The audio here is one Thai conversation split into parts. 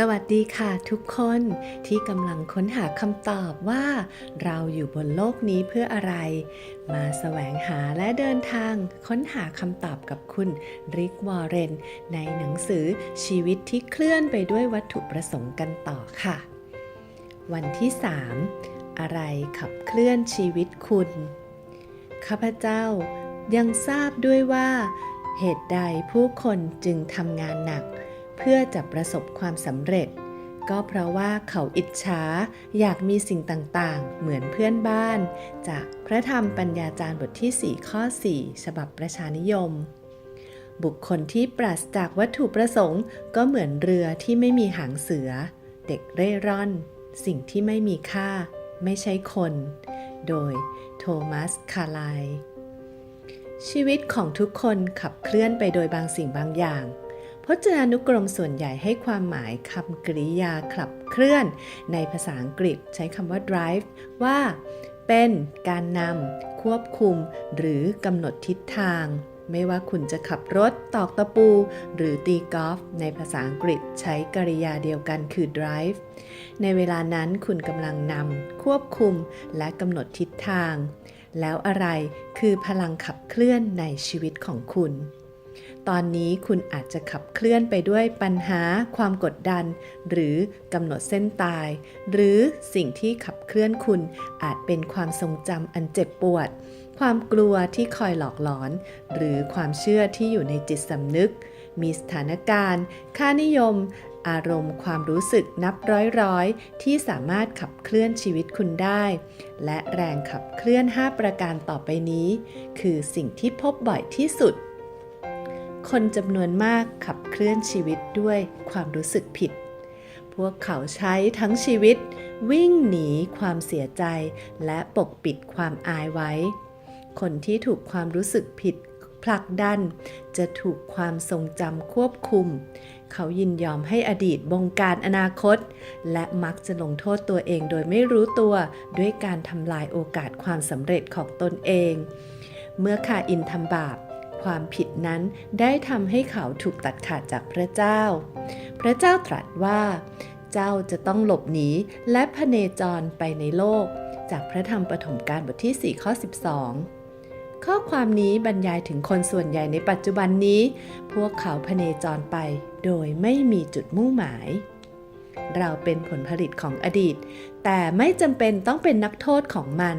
สวัสดีค่ะทุกคนที่กำลังค้นหาคำตอบว่า เราอยู่บนโลกนี้เพื่ออะไร มาแสวงหาและเดินทางค้นหาคำตอบกับคุณริกวอร์เรน ในหนังสือชีวิตที่เคลื่อนไปด้วยวัตถุประสงค์กันต่อค่ะ วันที่ 3 อะไรขับเคลื่อนชีวิตคุณ ข้าพเจ้ายังทราบด้วยว่า เหตุใดผู้คนจึงทำงานหนัก เพื่อจะประสบความสำเร็จ ก็เพราะว่าเขาอิจฉาอยากมีสิ่งต่างๆ เหมือนเพื่อนบ้าน จากพระธรรมปัญญาจารย์บทที่ 4 ข้อ 4 ฉบับประชานิยม บุคคลที่ปราศจากวัตถุประสงค์ ก็เหมือนเรือที่ไม่มีหางเสือ เด็กเร่ร่อน สิ่งที่ไม่มีค่า ไม่ใช่คน โดยโทมัสคาร์ไลชีวิตของทุกคนขับเคลื่อนไปโดยบางสิ่งบางอย่าง พจนานุกรมส่วนใหญ่ให้ความหมายคำกริยาขับเคลื่อน ในภาษาอังกฤษใช้คำว่า drive ว่า เป็นการนำควบคุม หรือกำหนดทิศทาง ไม่ว่าคุณจะขับรถ ตอกตะปู หรือตีกอล์ฟในภาษาอังกฤษใช้กริยาเดียวกันคือ drive ในเวลานั้นคุณกำลังนำควบคุม และกำหนดทิศทาง แล้วอะไรคือพลังขับเคลื่อนในชีวิตของคุณ ตอนนี้คุณอาจจะขับเคลื่อนไปด้วยปัญหาความกดดัน หรือกำหนดเส้นตาย หรือสิ่งที่ขับเคลื่อนคุณอาจเป็นความทรงจำอันเจ็บปวด ความกลัวที่คอยหลอกหลอน หรือความเชื่อที่อยู่ในจิตสำนึก มีสถานการณ์ ค่านิยม อารมณ์ความรู้สึกนับร้อยร้อยๆที่สามารถขับเคลื่อนชีวิตคุณได้ และแรงขับเคลื่อน 5 ประการต่อไปนี้ คือสิ่งที่พบบ่อยที่สุด คนจำนวนมากขับเคลื่อนชีวิตด้วยความรู้สึกผิด พวกเขาใช้ทั้งชีวิต วิ่งหนีความเสียใจ และปกปิดความอายไว้ คนที่ถูกความรู้สึกผิดผลักดัน จะถูกความทรงจำควบคุม เขายินยอมให้อดีตบงการอนาคต และมักจะลงโทษตัวเองโดยไม่รู้ตัว ด้วยการทำลายโอกาสความสำเร็จของตนเอง เมื่อคาอินทำบาป ความผิดนั้นได้ทำให้เขาถูกตัดขาดจากพระเจ้า พระเจ้าตรัสว่า เจ้าจะต้องหลบหนีและพเนจรไปในโลก จากพระธรรมปฐมกาลบทที่ 4 ข้อ 12 ข้อความนี้บรรยายถึงคนส่วนใหญ่ในปัจจุบันนี้ พวกเขาพเนจรไปโดยไม่มีจุดมุ่งหมายเราเป็นผลผลิตของอดีต แต่ไม่จำเป็นต้องเป็นนักโทษของมัน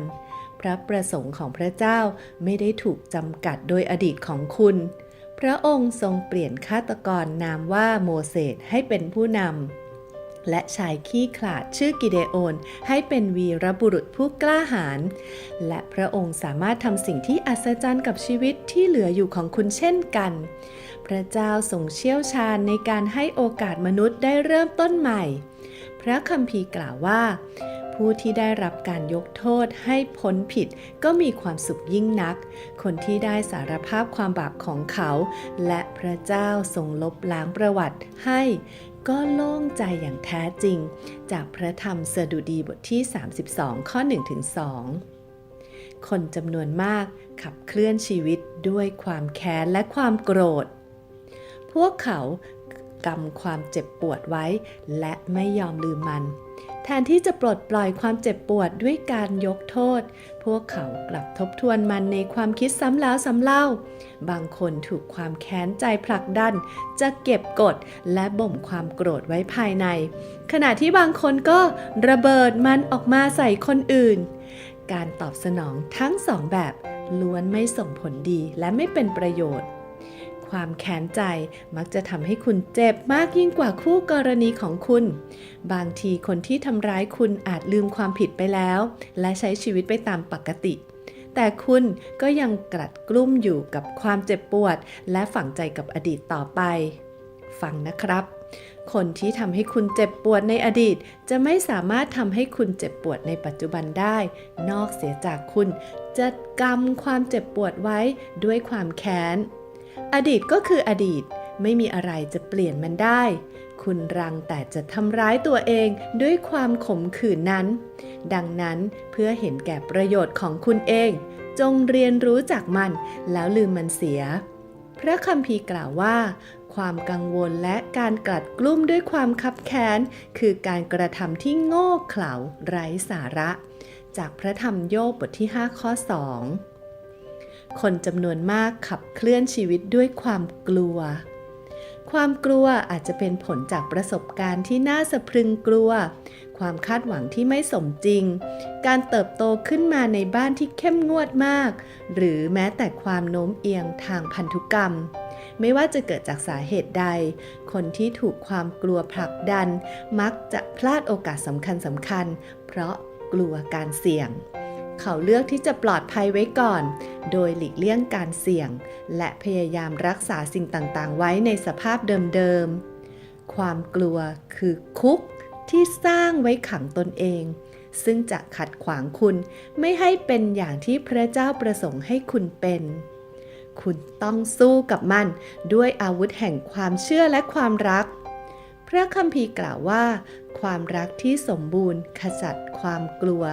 พระประสงค์ของพระเจ้าไม่ได้ถูกจำกัดโดยอดีตของคุณ พระองค์ทรงเปลี่ยนฆาตกรนามว่าโมเสสให้เป็นผู้นำ และชายขี้ขลาดชื่อกิเดโอนให้เป็นวีรบุรุษผู้กล้าหาญ และพระองค์สามารถทำสิ่งที่อัศจรรย์กับชีวิตที่เหลืออยู่ของคุณเช่นกัน พระเจ้าทรงเชี่ยวชาญในการให้โอกาสมนุษย์ได้เริ่มต้นใหม่ ระคัมภีร์กล่าวว่า ผู้ที่ได้รับการยกโทษให้พ้นผิดก็มีความสุขยิ่งนัก คนที่ได้สารภาพความบาปของเขา และพระเจ้าทรงลบล้างประวัติให้ก็โล่งใจอย่างแท้จริง จากพระธรรมสดุดีบทที่ 32 ข้อ1-2คนจำนวนมากขับเคลื่อนชีวิตด้วยความแค้นและความโกรธ พวกเขา กำความเจ็บปวดไว้ และไม่ยอมลืมมัน แทนที่จะปลดปล่อยความเจ็บปวดด้วยการยกโทษ พวกเขากลับทบทวนมันในความคิดซ้ำแล้วซ้ำเล่า บางคนถูกความแค้นใจผลักดัน จะเก็บกดและบ่มความโกรธไว้ภายใน ขณะที่บางคนก็ระเบิดมันออกมาใส่คนอื่น การตอบสนองทั้งสองแบบล้วนไม่ส่งผลดีและไม่เป็นประโยชน์ ความแค้นใจมักจะทำให้คุณเจ็บมากยิ่งกว่าคู่กรณีของคุณ บางทีคนที่ทำร้ายคุณอาจลืมความผิดไปแล้ว และใช้ชีวิตไปตามปกติ แต่คุณก็ยังกลัดกลุ้มอยู่กับความเจ็บปวด และฝังใจกับอดีตต่อไป ฟังนะครับ คนที่ทำให้คุณเจ็บปวดในอดีต จะไม่สามารถทำให้คุณเจ็บปวดในปัจจุบันได้ นอกเสียจากคุณจะกำความเจ็บปวดไว้ด้วยความแค้น อดีตก็คืออดีตไม่มีอะไรจะเปลี่ยนมันได้ คุณรังแต่จะทำร้ายตัวเองด้วยความขมขื่นนั้น ดังนั้นเพื่อเห็นแก่ประโยชน์ของคุณเอง จงเรียนรู้จากมันแล้วลืมมันเสีย พระคัมภีร์กล่าวว่า ความกังวลและการกลัดกลุ้มด้วยความคับแค้น คือการกระทำที่โง่เขลาไร้สาระ จากพระธรรมโยบบทที่ 5 ข้อ 2 คนจำนวนมากขับเคลื่อนชีวิตด้วยความกลัว ความกลัวอาจจะเป็นผลจากประสบการณ์ที่น่าสะพรึงกลัว ความคาดหวังที่ไม่สมจริง การเติบโตขึ้นมาในบ้านที่เข้มงวดมาก หรือแม้แต่ความโน้มเอียงทางพันธุกรรมไม่ว่าจะเกิดจากสาเหตุใด คนที่ถูกความกลัวผลักดัน มักจะพลาดโอกาสสำคัญสำคัญๆเพราะกลัวการเสี่ยง เขาเลือกที่จะปลอดภัยไว้ก่อน โดยหลีกเลี่ยงการเสี่ยง และพยายามรักษาสิ่งต่างๆ ไว้ในสภาพเดิมๆ ความกลัวคือคุกที่สร้างไว้ขังตนเอง ซึ่งจะขัดขวางคุณไม่ให้เป็นอย่างที่พระเจ้าประสงค์ให้คุณเป็น คุณต้องสู้กับมันด้วยอาวุธแห่งความเชื่อและความรัก พระคัมภีร์กล่าวว่า ความรักที่สมบูรณ์ ขจัดความกลัว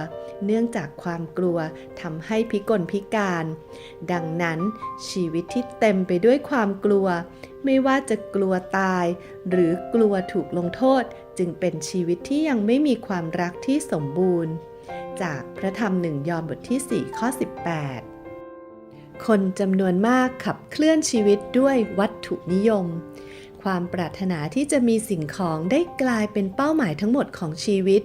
เนื่องจากความกลัวทำให้พิกลพิการ ดังนั้นชีวิตที่เต็มไปด้วยความกลัว ไม่ว่าจะกลัวตาย หรือกลัวถูกลงโทษ จึงเป็นชีวิตที่ยังไม่มีความรักที่สมบูรณ์ จากพระธรรมหนึ่งยอห์นบทที่ 4 ข้อ 18 คนจำนวนมากขับเคลื่อนชีวิตด้วยวัตถุนิยม ความปรารถนาที่จะมีสิ่งของได้กลายเป็นเป้าหมายทั้งหมดของชีวิต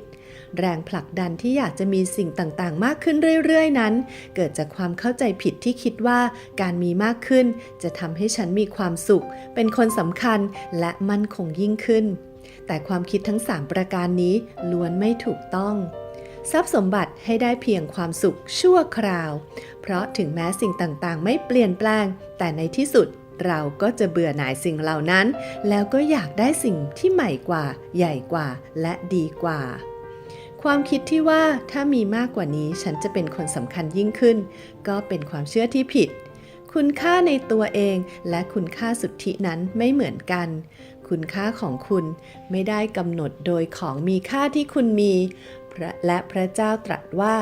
แรงผลักดันที่อยากจะมีสิ่งต่างๆ มากขึ้นเรื่อยๆ นั้น เกิดจากความเข้าใจผิดที่คิดว่าการมีมากขึ้น จะทำให้ฉันมีความสุข เป็นคนสำคัญและมั่นคงยิ่งขึ้น แต่ความคิดทั้ง 3 ประการนี้ล้วนไม่ถูกต้องทรัพย์สมบัติให้ได้เพียงความสุขชั่วคราว เพราะถึงแม้สิ่งต่างๆ ไม่เปลี่ยนแปลง แต่ในที่สุด เราก็จะเบื่อหน่ายสิ่งเหล่านั้น แล้วก็อยากได้สิ่งที่ใหม่กว่า ใหญ่กว่า และดีกว่า ความคิดที่ว่าถ้ามีมากกว่านี้ฉันจะเป็นคนสำคัญยิ่งขึ้น ก็เป็นความเชื่อที่ผิด คุณค่าในตัวเองและคุณค่าสุทธินั้นไม่เหมือนกันคุณค่าของคุณไม่ได้กำหนดโดยของมีค่าที่คุณมี และพระเจ้าตรัสว่า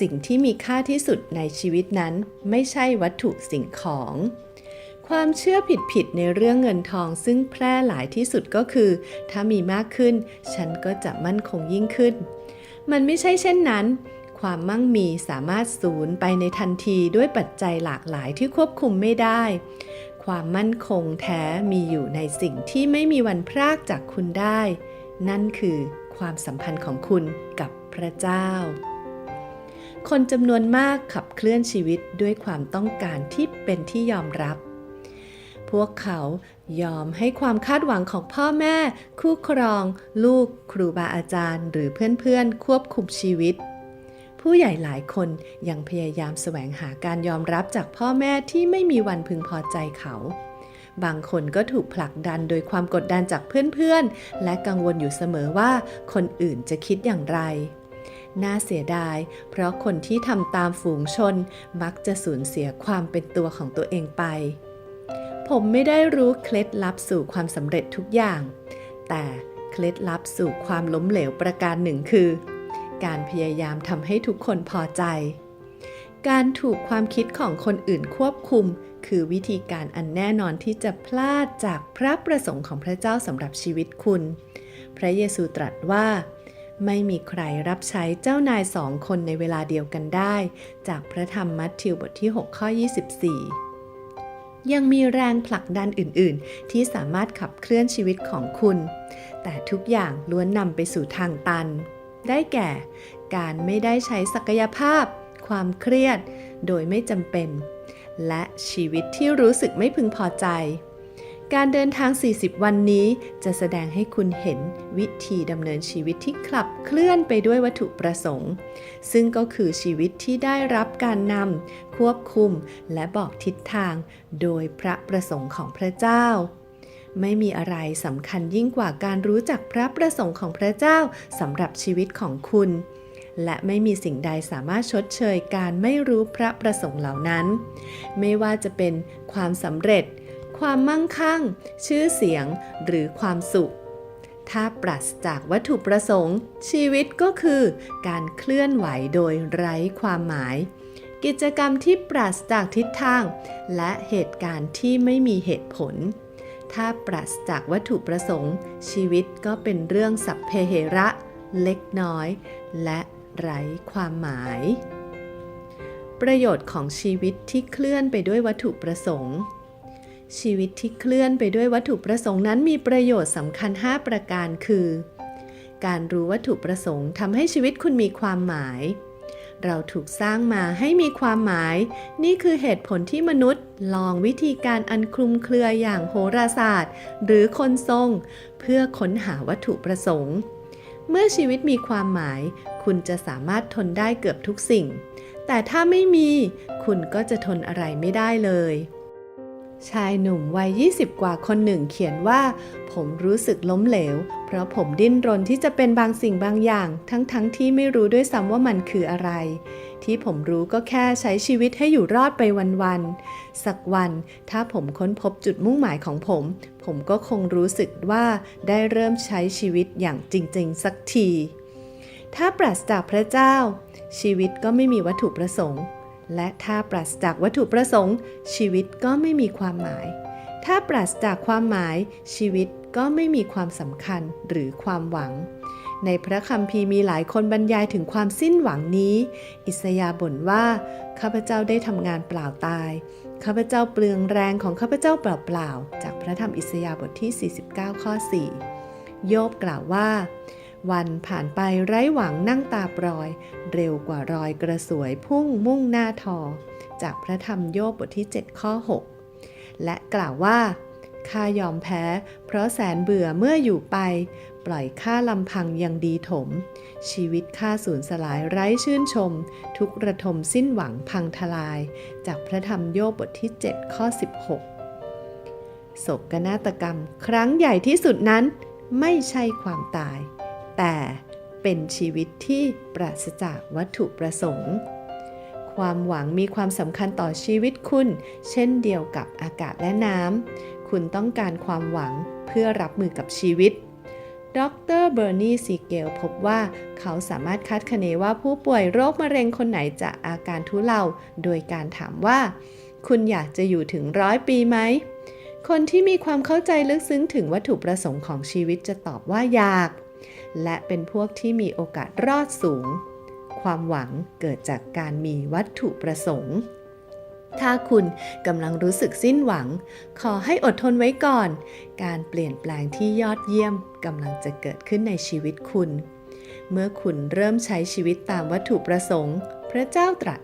สิ่งที่มีค่าที่สุดในชีวิตนั้นไม่ใช่วัตถุสิ่งของ ความเชื่อผิดๆในเรื่องเงินทองซึ่งแพร่หลายที่สุดก็คือ ถ้ามีมากขึ้น ฉันก็จะมั่นคงยิ่งขึ้น มันไม่ใช่เช่นนั้น ความมั่งมีสามารถสูญไปในทันทีด้วยปัจจัยหลากหลายที่ควบคุมไม่ได้ ความมั่นคงแท้มีอยู่ในสิ่งที่ไม่มีวันพรากจากคุณได้ นั่นคือความสัมพันธ์ของคุณกับพระเจ้าคนจำนวนมากขับเคลื่อนชีวิตด้วยความต้องการที่เป็นที่ยอมรับ พวกเขายอมให้ความคาดหวังของพ่อแม่ คู่ครอง ลูก ครูบาอาจารย์ หรือเพื่อนๆ ควบคุมชีวิต ผู้ใหญ่หลายคนยังพยายามแสวงหาการยอมรับจากพ่อแม่ที่ไม่มีวันพึงพอใจเขา บางคนก็ถูกผลักดันโดยความกดดันจากเพื่อนๆ และกังวลอยู่เสมอว่าคนอื่นจะคิดอย่างไรน่าเสียดาย เพราะคนที่ทำตามฝูงชนมักจะสูญเสียความเป็นตัวของตัวเองไป ผมไม่ได้รู้เคล็ดลับสู่ความสำเร็จทุกอย่าง แต่เคล็ดลับสู่ความล้มเหลวประการหนึ่งคือ การพยายามทำให้ทุกคนพอใจ การถูกความคิดของคนอื่นควบคุม คือวิธีการอันแน่นอนที่จะพลาดจากพระประสงค์ของพระเจ้าสำหรับชีวิตคุณ พระเยซูตรัสว่าไม่มีใครรับใช้เจ้านายสองคนในเวลาเดียวกันได้ จากพระธรรมมัทธิวบทที่ 6 ข้อ 24 ยังมีแรงผลักดันอื่น ๆ ที่สามารถขับเคลื่อนชีวิตของคุณ แต่ทุกอย่างล้วนนำไปสู่ทางตัน ได้แก่ การไม่ได้ใช้ศักยภาพ ความเครียด โดยไม่จำเป็น และชีวิตที่รู้สึกไม่พึงพอใจ การเดินทาง 40 วันนี้ จะแสดงให้คุณเห็นวิธีดำเนินชีวิตที่ขับเคลื่อนไปด้วยวัตถุประสงค์ ซึ่งก็คือชีวิตที่ได้รับการนำควบคุมและบอกทิศทาง โดยพระประสงค์ของพระเจ้า ไม่มีอะไรสำคัญยิ่งกว่าการรู้จักพระประสงค์ของพระเจ้าสำหรับชีวิตของคุณ และไม่มีสิ่งใดสามารถชดเชยการไม่รู้พระประสงค์เหล่านั้น ไม่ว่าจะเป็นความสำเร็จ ความมั่งคั่ง ชื่อเสียงหรือความสุข ถ้าปราศจากวัตถุประสงค์ ชีวิตก็คือการเคลื่อนไหวโดยไร้ความหมาย กิจกรรมที่ปราศจากทิศทาง และเหตุการณ์ที่ไม่มีเหตุผล ถ้าปราศจากวัตถุประสงค์ ชีวิตก็เป็นเรื่องสัพเพเหระ เล็กน้อย และไร้ความหมาย ประโยชน์ของชีวิตที่เคลื่อนไปด้วยวัตถุประสงค์ ชีวิตที่เคลื่อนไปด้วยวัตถุประสงค์นั้นมีประโยชน์สำคัญ 5 ประการคือ การรู้วัตถุประสงค์ทำให้ชีวิตคุณมีความหมาย เราถูกสร้างมาให้มีความหมาย นี่คือเหตุผลที่มนุษย์ ลองวิธีการอันคลุมเครืออย่างโหราศาสตร์ หรือคนทรง เพื่อค้นหาวัตถุประสงค์ เมื่อชีวิตมีความหมาย คุณจะสามารถทนได้เกือบทุกสิ่ง แต่ถ้าไม่มี คุณก็จะทนอะไรไม่ได้เลย ชายหนุ่มวัย 20 กว่าคนหนึ่งเขียนว่า ผมรู้สึกล้มเหลว เพราะผมดิ้นรนที่จะเป็นบางสิ่งบางอย่าง ทั้งๆทที่ไม่รู้ด้วยซ้ำว่ามันคืออะไร ที่ผมรู้ก็แค่ใช้ชีวิตให้อยู่รอดไปวันๆ สักวันถ้าผมค้นพบจุดมุ่งหมายของผม ผมก็คงรู้สึกว่าได้เริ่มใช้ชีวิตอย่างจริงๆ สักที ถ้าปราศจากพระเจ้า ชีวิตก็ไม่มีวัตถุประสงค์ และถ้าปราศจากวัตถุประสงค์ ชีวิตก็ไม่มีความหมาย ถ้าปราศจากความหมายชีวิตก็ไม่มีความสำคัญหรือความหวัง ในพระคัมภีร์มีหลายคนบรรยายถึงความสิ้นหวังนี้ อิสยาบ่นว่าข้าพเจ้าได้ทำงานเปล่าตายข้าพเจ้าเปลืองแรงของข้าพเจ้าเปล่าๆจากพระธรรมอิสยาบทที่ 49 ข้อ 4 โยบกล่าวว่า วันผ่านไปไร้หวังนั่งตาปลอย เร็วกว่ารอยกระสวยพุ่งมุ่งหน้าทอ จากพระธรรมโยบบทที่ 7 ข้อ 6 และกล่าวว่าข้ายอมแพ้ เพราะแสนเบื่อเมื่ออยู่ไป ปล่อยข้าลำพังยังดีถม ชีวิตข้าสูญสลายไร้ชื่นชม ทุกระทมสิ้นหวังพังทลาย จากพระธรรมโยบบทที่ 7 ข้อ 16โศกนาฏกรรม ครั้งใหญ่ที่สุดนั้น ไม่ใช่ความตาย แต่เป็นชีวิตที่ปราศจากวัตถุประสงค์ ความหวังมีความสำคัญต่อชีวิตคุณ เช่นเดียวกับอากาศและน้ำ คุณต้องการความหวังเพื่อรับมือกับชีวิตดรเบอร์นีซีเกลพบว่าเขาสามารถคาดคะเนว่าผู้ป่วยโรคมะเร็งคนไหนจะอาการทุเลาโดยการถามว่า คุณอยากจะอยู่ถึงร้อยปีไหม คนที่มีความเข้าใจลึกซึ้งถึงวัตถุประสงค์ของชีวิตจะตอบว่าอยาก และเป็นพวกที่มีโอกาสรอดสูง ความหวังเกิดจากการมีวัตถุประสงค์ ถ้าคุณกำลังรู้สึกสิ้นหวัง ขอให้อดทนไว้ก่อน การเปลี่ยนแปลงที่ยอดเยี่ยมกำลังจะเกิดขึ้นในชีวิตคุณ เมื่อคุณเริ่มใช้ชีวิตตามวัตถุประสงค์ พระเจ้าตรัส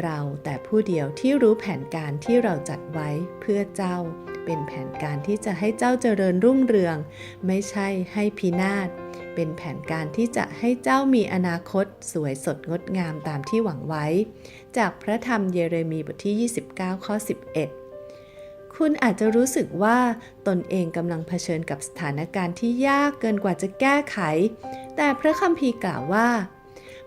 เราแต่ผู้เดียวที่รู้แผนการที่เราจัดไว้เพื่อเจ้า เป็นแผนการที่จะให้เจ้าเจริญรุ่งเรือง ไม่ใช่ให้พินาศ เป็นแผนการที่จะให้เจ้ามีอนาคต สวยสดงดงามตามที่หวังไว้ จากพระธรรมเยเรมีบทที่ 29 ข้อ 11คุณอาจจะรู้สึกว่าตนเองกำลังเผชิญกับสถานการณ์ที่ยากเกินกว่าจะแก้ไข แต่พระคัมภีร์กล่าวว่า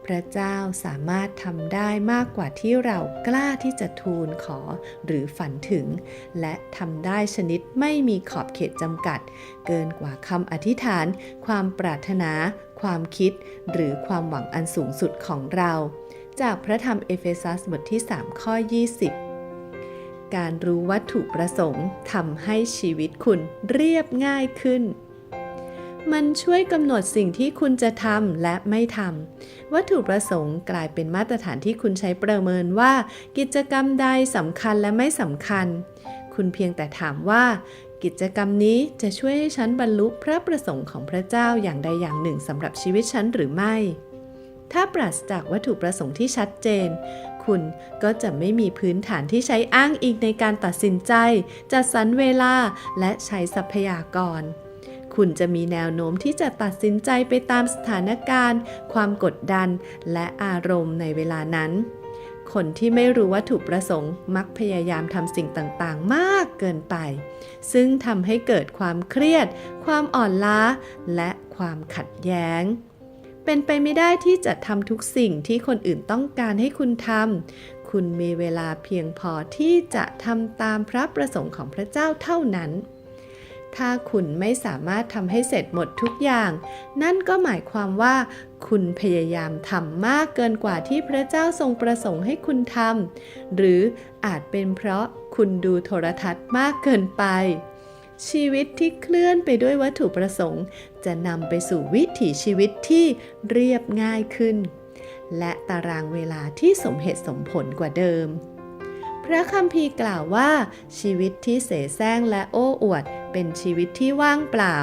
พระเจ้าสามารถทำได้มากกว่าที่เรากล้าที่จะทูลขอหรือฝันถึง และทำได้ชนิดไม่มีขอบเขตจำกัด เกินกว่าคำอธิษฐาน ความปรารถนา ความคิด หรือความหวังอันสูงสุดของเรา จากพระธรรมเอเฟซัสบทที่ 3 ข้อ 20การรู้วัตถุประสงค์ทำให้ชีวิตคุณเรียบง่ายขึ้น มันช่วยกำหนดสิ่งที่คุณจะทำและไม่ทำ วัตถุประสงค์กลายเป็นมาตรฐานที่คุณใช้ประเมินว่า กิจกรรมใดสำคัญและไม่สำคัญ คุณเพียงแต่ถามว่า กิจกรรมนี้จะช่วยให้ฉันบรรลุพระประสงค์ของพระเจ้าอย่างใดอย่างหนึ่งสำหรับชีวิตฉันหรือไม่ ถ้าปราศจากวัตถุประสงค์ที่ชัดเจน คุณก็จะไม่มีพื้นฐานที่ใช้อ้างอิงในการตัดสินใจ จัดสรรเวลาและใช้ทรัพยากร คุณจะมีแนวโน้มที่จะตัดสินใจไปตามสถานการณ์ ความกดดัน และอารมณ์ในเวลานั้น คนที่ไม่รู้วัตถุประสงค์มักพยายามทำสิ่งต่างๆ มากเกินไป ซึ่งทำให้เกิดความเครียด ความอ่อนล้า และความขัดแย้งเป็นไปไม่ได้ที่จะทำทุกสิ่งที่คนอื่นต้องการให้คุณทำ คุณมีเวลาเพียงพอที่จะทำตามพระประสงค์ของพระเจ้าเท่านั้น ถ้าคุณไม่สามารถทำให้เสร็จหมดทุกอย่าง นั่นก็หมายความว่า คุณพยายามทำมากเกินกว่าที่พระเจ้าทรงประสงค์ให้คุณทำหรืออาจเป็นเพราะคุณดูโทรทัศน์มากเกินไป ชีวิตที่เคลื่อนไปด้วยวัตถุประสงค์ จะนำไปสู่วิถีชีวิตที่เรียบง่ายขึ้น และตารางเวลาที่สมเหตุสมผลกว่าเดิม พระคัมภีร์กล่าวว่า ชีวิตที่เสแสร้งและโอ้อวด เป็นชีวิตที่ว่างเปล่า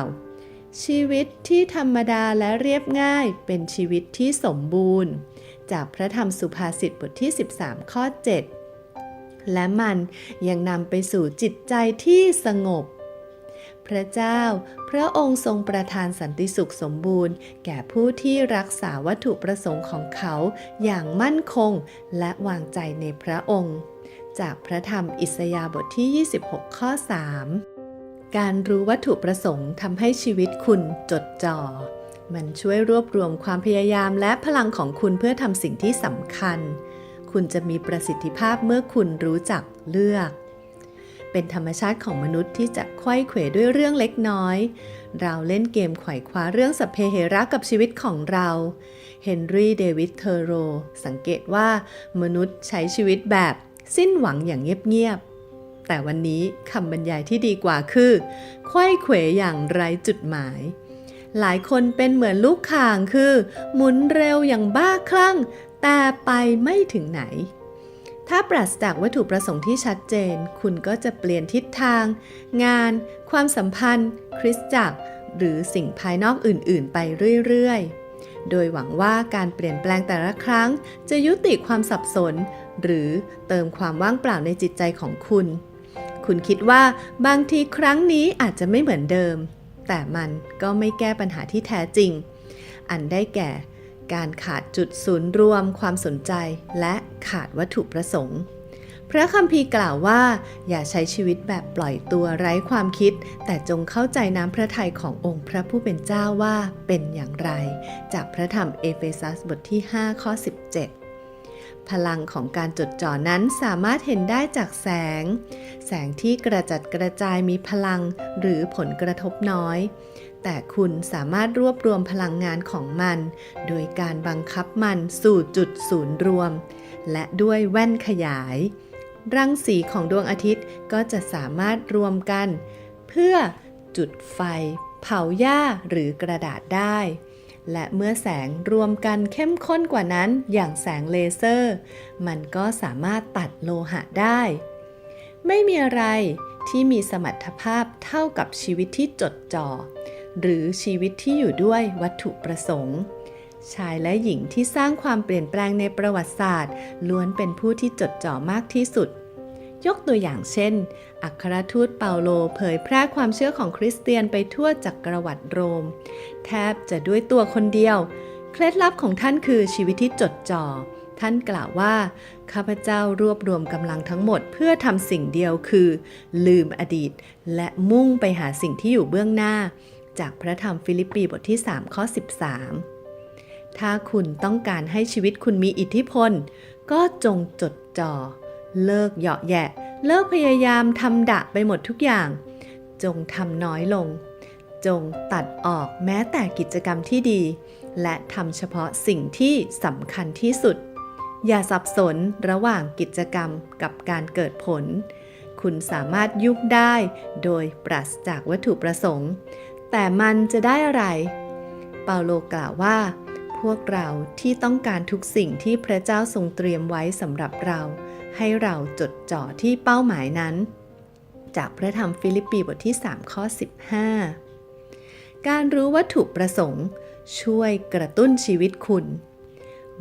ชีวิตที่ธรรมดาและเรียบง่าย เป็นชีวิตที่สมบูรณ์ จากพระธรรมสุภาษิตบทที่ 13 ข้อ 7 และมันยังนำไปสู่จิตใจที่สงบพระเจ้า พระองค์ทรงประทานสันติสุขสมบูรณ์ แก่ผู้ที่รักษาวัตถุประสงค์ของเขาอย่างมั่นคงและวางใจในพระองค์ จากพระธรรมอิสยาห์บทที่ 26 ข้อ 3 การรู้วัตถุประสงค์ทำให้ชีวิตคุณจดจ่อ มันช่วยรวบรวมความพยายามและพลังของคุณเพื่อทำสิ่งที่สำคัญ คุณจะมีประสิทธิภาพเมื่อคุณรู้จักเลือกเป็นธรรมชาติของมนุษย์ที่จะไขว้เขวด้วยเรื่องเล็กน้อย เราเล่นเกมไขว่คว้าเรื่องสัพเพเหระกับชีวิตของเรา เฮนรี่ เดวิด เทอโร สังเกตว่ามนุษย์ใช้ชีวิตแบบ สิ้นหวังอย่างเงียบๆ แต่วันนี้คำบรรยายที่ดีกว่าคือไขว้เขวอย่างไร้จุดหมาย หลายคนเป็นเหมือนลูกข่างคือ หมุนเร็วอย่างบ้าคลั่ง แต่ไปไม่ถึงไหน ถ้าปราศจากวัตถุประสงค์ที่ชัดเจน คุณก็จะเปลี่ยนทิศทาง งาน ความสัมพันธ์ คริสตจักร หรือสิ่งภายนอกอื่นๆ ไปเรื่อยๆโดยหวังว่าการเปลี่ยนแปลงแต่ละครั้ง จะยุติความสับสน หรือเติมความว่างเปล่าในจิตใจของคุณ คุณคิดว่าบางทีครั้งนี้อาจจะไม่เหมือนเดิม แต่มันก็ไม่แก้ปัญหาที่แท้จริง อันได้แก่ การขาดจุดศูนย์รวมความสนใจ และขาดวัตถุประสงค์ พระคัมภีร์กล่าวว่า อย่าใช้ชีวิตแบบปล่อยตัวไร้ความคิด แต่จงเข้าใจน้ำพระทัยขององค์พระผู้เป็นเจ้าว่าเป็นอย่างไร จากพระธรรมเอเฟซัสบทที่ 5 ข้อ 17 พลังของการจดจ่อนั้นสามารถเห็นได้จากแสง แสงที่กระจัดกระจายมีพลังหรือผลกระทบน้อย แต่คุณสามารถรวบรวมพลังงานของมัน โดยการบังคับมันสู่จุดศูนย์รวม และด้วยแว่นขยาย รังสีของดวงอาทิตย์ก็จะสามารถรวมกัน เพื่อจุดไฟ เผาหญ้าหรือกระดาษได้ และเมื่อแสงรวมกันเข้มข้นกว่านั้นอย่างแสงเลเซอร์ มันก็สามารถตัดโลหะได้ ไม่มีอะไรที่มีสมรรถภาพเท่ากับชีวิตที่จดจ่อ หรือชีวิตที่อยู่ด้วยวัตถุประสงค์ ชายและหญิงที่สร้างความเปลี่ยนแปลงในประวัติศาสตร์ ล้วนเป็นผู้ที่จดจ่อมากที่สุด ยกตัวอย่างเช่น อัครทูตเปาโลเผยแพร่ความเชื่อของคริสเตียนไปทั่วจักรวรรดิโรม แทบจะด้วยตัวคนเดียว เคล็ดลับของท่านคือชีวิตที่จดจ่อ ท่านกล่าวว่า ข้าพเจ้ารวบรวมกำลังทั้งหมดเพื่อทำสิ่งเดียวคือ ลืมอดีต และมุ่งไปหาสิ่งที่อยู่เบื้องหน้า จากพระธรรมฟิลิปปีบทที่ 3 ข้อ 13 ถ้าคุณต้องการให้ชีวิตคุณมีอิทธิพล ก็จงจดจ่อ เลิกเหยาะแยะ เลิกพยายามทำดะไปหมดทุกอย่าง จงทำน้อยลง จงตัดออกแม้แต่กิจกรรมที่ดี และทำเฉพาะสิ่งที่สำคัญที่สุด อย่าสับสนระหว่างกิจกรรมกับการเกิดผล คุณสามารถยุบได้โดยปราศจากวัตถุประสงค์ แต่มันจะได้อะไร เปาโลกล่าวว่าพวกเราที่ต้องการทุกสิ่งที่พระเจ้าทรงเตรียมไว้สำหรับเรา ให้เราจดจ่อที่เป้าหมายนั้น จากพระธรรมฟิลิปปีบทที่ 3 ข้อ 15 การรู้วัตถุประสงค์ ช่วยกระตุ้นชีวิตคุณ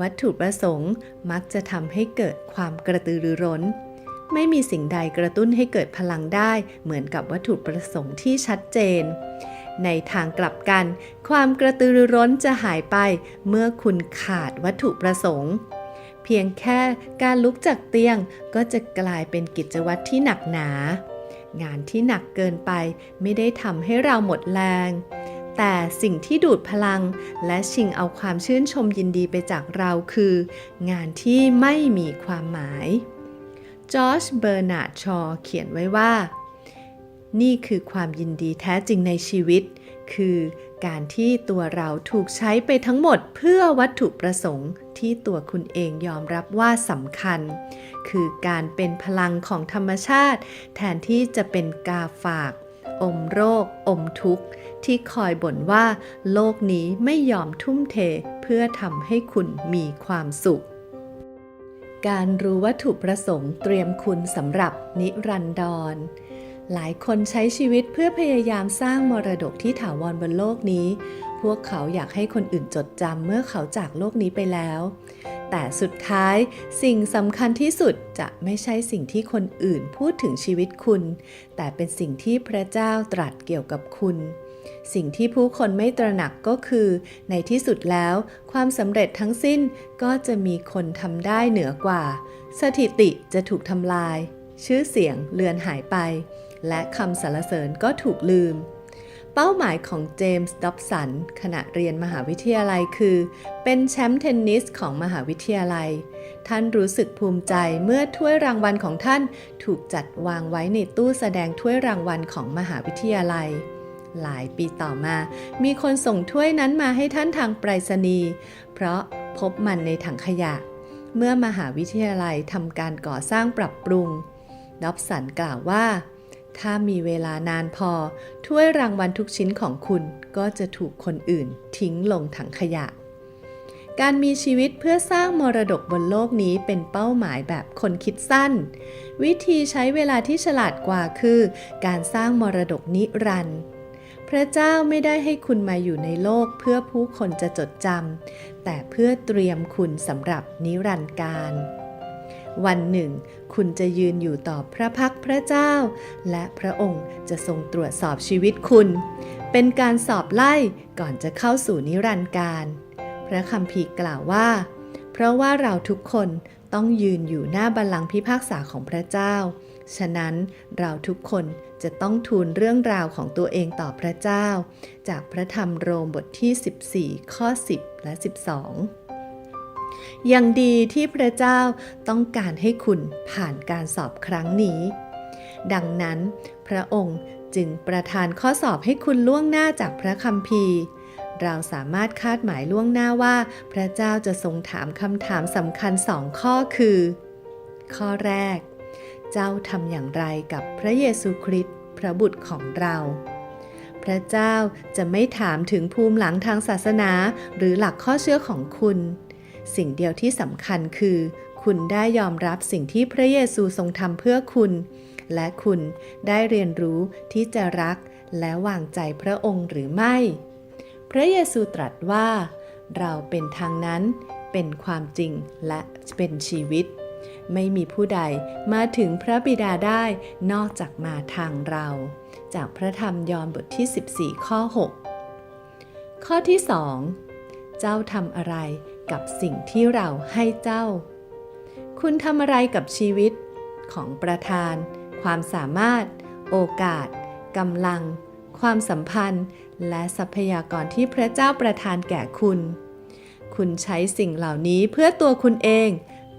วัตถุประสงค์มักจะทำให้เกิดความกระตือรือร้น ไม่มีสิ่งใดกระตุ้นให้เกิดพลังได้เหมือนกับวัตถุประสงค์ที่ชัดเจนในทางกลับกัน ความกระตือรือร้นจะหายไปเมื่อคุณขาดวัตถุประสงค์ พียงแค่การลุกจากเตียงก็จะกลายเป็นกิจวัตรที่หนักหนา งานที่หนักเกินไปไม่ได้ทำให้เราหมดแรง แต่สิ่งที่ดูดพลังและชิงเอาความชื่นชมยินดีไปจากเราคือ งานที่ไม่มีความหมายจอร์จเบอร์นาร์ดชอเขียนไว้ว่า นี่คือความยินดีแท้จริงในชีวิต คือการที่ตัวเราถูกใช้ไปทั้งหมดเพื่อวัตถุประสงค์ที่ตัวคุณเองยอมรับว่าสำคัญ คือการเป็นพลังของธรรมชาติ แทนที่จะเป็นกาฝาก อมโรค อมทุกข์ ที่คอยบ่นว่า โลกนี้ไม่ยอมทุ่มเทเพื่อทำให้คุณมีความสุข การรู้วัตถุประสงค์เตรียมคุณสำหรับนิรันดร หลายคนใช้ชีวิตเพื่อพยายามสร้างมรดกที่ถาวรบนโลกนี้ พวกเขาอยากให้คนอื่นจดจำเมื่อเขาจากโลกนี้ไปแล้ว แต่สุดท้ายสิ่งสำคัญที่สุดจะไม่ใช่สิ่งที่คนอื่นพูดถึงชีวิตคุณ แต่เป็นสิ่งที่พระเจ้าตรัสเกี่ยวกับคุณสิ่งที่ผู้คนไม่ตระหนักก็คือ ในที่สุดแล้ว ความสำเร็จทั้งสิ้นก็จะมีคนทำได้เหนือกว่า สถิติจะถูกทำลาย ชื่อเสียงเลือนหายไป และคำสรรเสริญก็ถูกลืม เป้าหมายของเจมส์ด็อบสันขณะเรียนมหาวิทยาลัยคือ เป็นแชมป์เทนนิสของมหาวิทยาลัย ท่านรู้สึกภูมิใจเมื่อถ้วยรางวัลของท่านถูกจัดวางไว้ในตู้แสดงถ้วยรางวัลของมหาวิทยาลัยหลายปีต่อมา มีคนส่งถ้วยนั้นมาให้ท่านทางไปรษณีย์ เพราะพบมันในถังขยะ เมื่อมหาวิทยาลัยทำการก่อสร้างปรับปรุง ดอบสันกล่าวว่า ถ้ามีเวลานานพอ ถ้วยรางวัลทุกชิ้นของคุณก็จะถูกคนอื่นทิ้งลงถังขยะ การมีชีวิตเพื่อสร้างมรดกบนโลกนี้เป็นเป้าหมายแบบคนคิดสั้น วิธีใช้เวลาที่ฉลาดกว่าคือ การสร้างมรดกนิรันดร์พระเจ้าไม่ได้ให้คุณมาอยู่ในโลกเพื่อผู้คนจะจดจำแต่เพื่อเตรียมคุณสำหรับนิรันดร์การ วันหนึ่ง คุณจะยืนอยู่ต่อพระพักพระเจ้า และพระองค์จะทรงตรวจสอบชีวิตคุณ เป็นการสอบไล่ก่อนจะเข้าสู่นิรันดร์การ พระคัมภีร์กล่าวว่า เพราะว่าเราทุกคนต้องยืนอยู่หน้าบัลลังก์พิพากษาของพระเจ้า ฉะนั้นเราทุกคนจะต้องทูลเรื่องราวของตัวเองต่อพระเจ้า จากพระธรรมโรมบทที่ 14 ข้อ 10 และ 12 ยังดีที่พระเจ้าต้องการให้คุณผ่านการสอบครั้งนี้ ดังนั้น พระองค์จึงประทานข้อสอบให้คุณล่วงหน้าจากพระคัมภีร์ เราสามารถคาดหมายล่วงหน้าว่า พระเจ้าจะทรงถามคำถามสำคัญสองข้อคือ ข้อแรก เจ้าทำอย่างไรกับพระเยซูคริสต์พระบุตรของเราพระเจ้าจะไม่ถามถึงภูมิหลังทางศาสนาหรือหลักข้อเชื่อของคุณ สิ่งเดียวที่สำคัญคือ คุณได้ยอมรับสิ่งที่พระเยซูทรงทำเพื่อคุณ และคุณได้เรียนรู้ที่จะรักและวางใจพระองค์หรือไม่ พระเยซูตรัสว่า เราเป็นทางนั้น เป็นความจริงและเป็นชีวิต ไม่มีผู้ใดมาถึงพระบิดาได้นอกจากมาทางเรา จากพระธรรมยอห์นบทที่ 14 ข้อ 6 ข้อที่ 2 เจ้าทำอะไร กับสิ่งที่เราให้เจ้า คุณทำอะไรกับชีวิตของประธาน ความสามารถ โอกาสกำลัง ความสัมพันธ์ และทรัพยากรที่พระเจ้าประทานแก่คุณ คุณใช้สิ่งเหล่านี้เพื่อตัวคุณเอง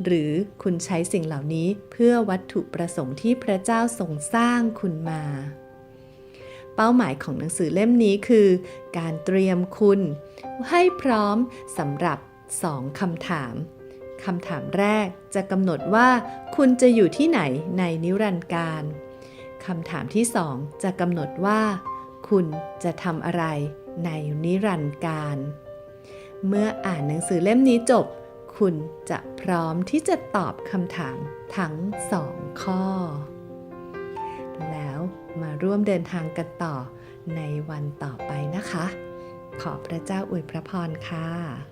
หรือคุณใช้สิ่งเหล่านี้เพื่อวัตถุประสงค์ที่พระเจ้าทรงสร้างคุณมา เป้าหมายของหนังสือเล่มนี้คือ การเตรียมคุณ ให้พร้อมสำหรับ สองคำถามคำถามแรกจะกำหนดว่าคุณจะอยู่ที่ไหนในนิรันดร์การคำถามที่สองจะกำหนดว่า คุณจะทำอะไรในนิรันดร์การ เมื่ออ่านหนังสือเล่มนี้จบ คุณจะพร้อมที่จะตอบคำถามทั้งสองข้อ แล้วมาร่วมเดินทางกันต่อในวันต่อไปนะคะ ขอพระเจ้าอวยพระพรค่ะ